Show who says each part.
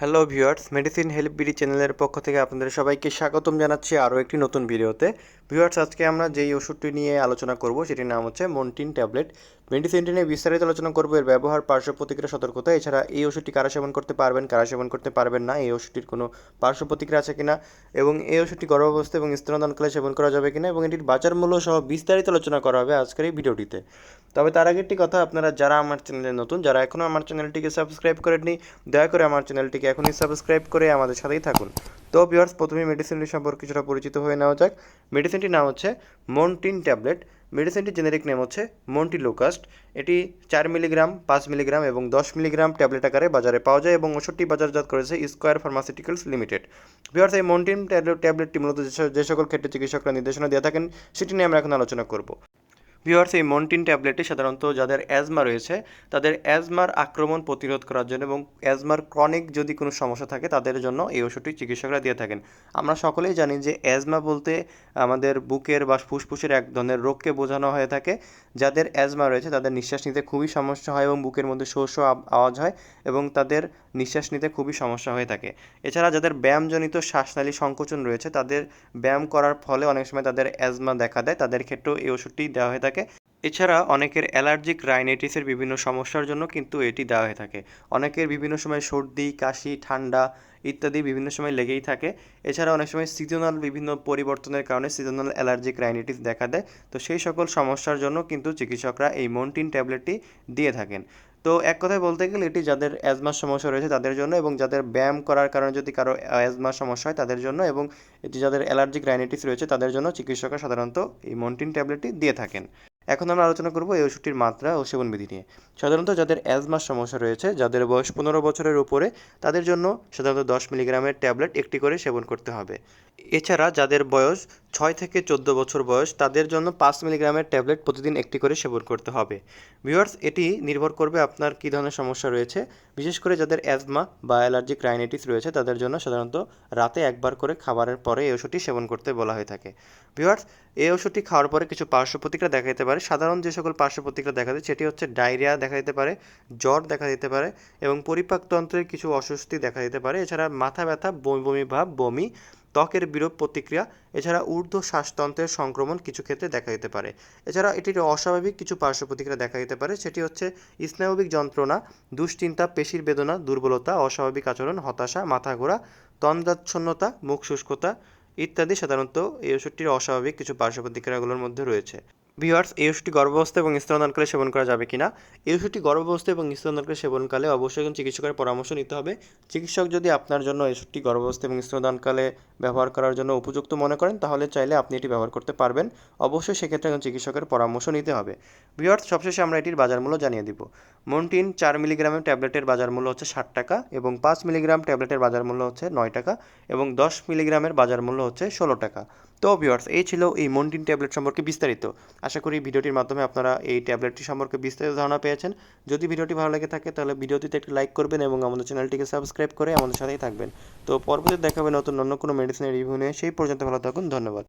Speaker 1: Hello viewers medicine help BD চ্যানেলের পক্ষ থেকে আপনাদের সবাইকে স্বাগতম জানাচ্ছি আরও একটি নতুন ভিডিওতে। ভিউয়ার্স আজকে আমরা যেই ওষুধটি নিয়ে আলোচনা করব, সেটির নাম হচ্ছে মন্টিন ট্যাবলেট মেডিসিনটি নিয়ে বিস্তারিত আলোচনা করব, এর ব্যবহার, পার্শ্ব প্রতিক্রিয়া, সতর্কতা। এছাড়া এই ওষুধটি কারা সেবন করতে পারবেন, কারা সেবন করতে পারবেন না, এই ওষুধটির কোনো পার্শ্ব প্রতিক্রিয়া আছে কিনা, এবং এই ওষুধটি গর্ভাবস্থা এবং স্তনদানকালে সেবন করা যাবে কিনা, এবং এটির বাজার মূল্য সহ বিস্তারিত আলোচনা করা হবে আজকের এই ভিডিওটিতে। তবে তার আগে একটি কথা, আপনারা যারা আমার চ্যানেলে নতুন, যারা এখনও আমার চ্যানেলটিকে সাবস্ক্রাইব করেননি, দয়া করে আমার চ্যানেলটিকে এখনই সাবস্ক্রাইব করে আমাদের সাথেই থাকুন। তো ভিউয়ার্স প্রথমে মেডিসিনটি সম্পর্কে কিছুটা পরিচিত হয়ে নেওয়া যাক। মেডিসিনটির নাম হচ্ছে মন্টিন ট্যাবলেট মেডিসিনটির জেনেরিক নেম হচ্ছে মন্টি লোকাস্ট এটি চার মিলিগ্রাম পাঁচ মিলিগ্রাম এবং দশ মিলিগ্রাম ট্যাবলেট আকারে বাজারে পাওয়া যায় এবং ওষুধটি বাজারজাত করেছে স্কোয়ার ফার্মাসিউটিক্যালস লিমিটেড ভিউয়ার্স এই মন্টিন ট্যাবলেট ট্যাবলেটটি মূলত যে সকল ক্ষেত্রে চিকিৎসকরা নির্দেশনা দিয়ে থাকেন, সেটি নিয়ে আমরা এখন আলোচনা করব। ভিওয়ার্স এই মন্টিন ট্যাবলেটটি সাধারণত যাদের অ্যাজমা রয়েছে, তাদের অ্যাজমার আক্রমণ প্রতিরোধ করার জন্য এবং অ্যাজমার ক্রনিক যদি কোনো সমস্যা থাকে, তাদের জন্য এই ওষুধটি চিকিৎসকরা দিয়ে থাকেন। আমরা সকলেই জানি যে অ্যাজমা বলতে আমাদের বুকের বা ফুসফুসের এক ধরনের রোগকে বোঝানো হয়ে থাকে। যাদের অ্যাজমা রয়েছে, তাদের নিঃশ্বাস নিতে খুবই সমস্যা হয় এবং বুকের মধ্যে শো শো আওয়াজ হয় এবং তাদের নিঃশ্বাস নিতে খুবই সমস্যা হয়ে থাকে। এছাড়া যাদের ব্যায়ামজনিত শ্বাসনালী সংকোচন রয়েছে, তাদের ব্যায়াম করার ফলে অনেক সময় তাদের অ্যাজমা দেখা দেয়, তাদের ক্ষেত্রেও এই ওষুধটি দেওয়া হয়ে থাকে। এছাড়া অনেকের অ্যালার্জিক রাইনাইটিসের বিভিন্ন সমস্যার জন্য কিন্তু এটি দেওয়া হয়ে থাকে। অনেকের বিভিন্ন সময় সর্দি, কাশি, ঠান্ডা ইত্যাদি বিভিন্ন সময় লেগেই থাকে। এছাড়া অনেক সময় সিজনাল বিভিন্ন পরিবর্তনের কারণে সিজনাল অ্যালার্জিক রাইনাইটিস দেখা দেয়। তো সেই সকল সমস্যার জন্য কিন্তু চিকিৎসকরা এই মন্টিন ট্যাবলেটটি দিয়ে থাকেন। তো এক কথায় বলতে গেলে এটি যাদের অ্যাজমার সমস্যা রয়েছে তাদের জন্য এবং যাদের ব্যায়াম করার কারণে যদি কারও অ্যাজমার সমস্যা হয় তাদের জন্য এবং এটি যাদের অ্যালার্জিক রাইনাইটিস রয়েছে তাদের জন্য চিকিৎসকরা সাধারণত এই মন্টিন ট্যাবলেটটি দিয়ে থাকেন। এখন আমরা আলোচনা করব এই ওষুধটির মাত্রা ও সেবন বিধি নিয়ে। সাধারণত যাদের অ্যাজমার সমস্যা রয়েছে, যাদের বয়স পনেরো বছরের উপরে, তাদের জন্য সাধারণত দশ মিলিগ্রামের ট্যাবলেট একটি করে সেবন করতে হবে। এছাড়া যাদের বয়স ছয় থেকে চোদ্দ বছর বয়স, তাদের জন্য পাঁচ মিলিগ্রামের ট্যাবলেট প্রতিদিন একটি করে সেবন করতে হবে। ভিউয়ার্স, এটি নির্ভর করবে আপনার কী ধরনের সমস্যা রয়েছে। বিশেষ করে যাদের অ্যাজমা বা অ্যালার্জিক রাইনাইটিস রয়েছে, তাদের জন্য সাধারণত রাতে একবার করে খাবারের পরে এই ওষুধটি সেবন করতে বলা হয়ে থাকে। ভিউয়ার্স, এই ওষুধটি খাওয়ার পরে কিছু পার্শ্ব প্রতিক্রিয়া দেখা দিতে পারে। সাধারণ যে সকল পার্শ্ব প্রতিক্রিয়া দেখা যায় সেটি হচ্ছে ডায়রিয়া দেখা দিতে পারে, জ্বর দেখা দিতে পারে এবং পরিপাকতন্ত্রের কিছু অস্বস্তি দেখা দিতে পারে। এছাড়া মাথা ব্যথা, বমি বমি ভাব, বমি ত্বকের বিরূপ প্রতিক্রিয়া, এছাড়া ঊর্ধ্ব শ্বাসতন্ত্রের সংক্রমণ কিছু ক্ষেত্রে দেখা দিতে পারে। এছাড়া এটির অস্বাভাবিক কিছু পার্শ্ব প্রতিক্রিয়া দেখা দিতে পারে, সেটি হচ্ছে স্নায়বিক যন্ত্রণা, দুশ্চিন্তা, পেশির বেদনা, দুর্বলতা, অস্বাভাবিক আচরণ, হতাশা, মাথা ঘোরা, তন্দ্রাচ্ছন্নতা, মুখ শুষ্কতা ইত্যাদি সাধারণত এই ওষুধটির অস্বাভাবিক কিছু পার্শ্ব প্রতিক্রিয়াগুলোর মধ্যে রয়েছে। ভিওয়ার্স এই ওষুধটি গর্ভাবস্থা এবং স্তনদানকালে সেবন করা যাবে কিনা? এই ওষুধটি গর্ভাবস্থা এবং স্তনদানকালে সেবনকালে অবশ্যই একজন চিকিৎসকের পরামর্শ নিতে হবে। চিকিৎসক যদি আপনার জন্য এই ওষুধটি গর্ভাবস্থা এবং স্তনদানকালে ব্যবহার করার জন্য উপযুক্ত মনে করেন, তাহলে চাইলে আপনি এটি ব্যবহার করতে পারবেন। অবশ্যই সেক্ষেত্রে একজন চিকিৎসকের পরামর্শ নিতে হবে। ভিওয়ার্স সবশেষে আমরা এটির বাজার মূল্য জানিয়ে দিব। মন্টিন চার মিলিগ্রামের ট্যাবলেটের বাজার মূল্য হচ্ছে ষাট টাকা এবং পাঁচ মিলিগ্রাম ট্যাবলেটের বাজার মূল্য হচ্ছে নয় টাকা এবং দশ মিলিগ্রামের বাজার মূল্য হচ্ছে ষোলো টাকা। তো ভিওয়ার্স এই ছিল এই মন্টিন ট্যাবলেট সম্পর্কে বিস্তারিত। আশা করি ভিডিওটির মাধ্যমে আপনারা এই ট্যাবলেটটি সম্পর্কে বিস্তারিত ধারণা পেয়েছেন। যদি ভিডিওটি ভালো লেগে থাকে, তাহলে ভিডিওটিতে একটি লাইক করবেন এবং আমাদের চ্যানেলটিকে সাবস্ক্রাইব করে আমাদের সাথেই থাকবেন। তো পরবর্তীতে দেখাবে নতুন অন্য কোনো মেডিসিনের রিভিউ নিয়ে, সেই পর্যন্ত ভালো থাকুন, ধন্যবাদ।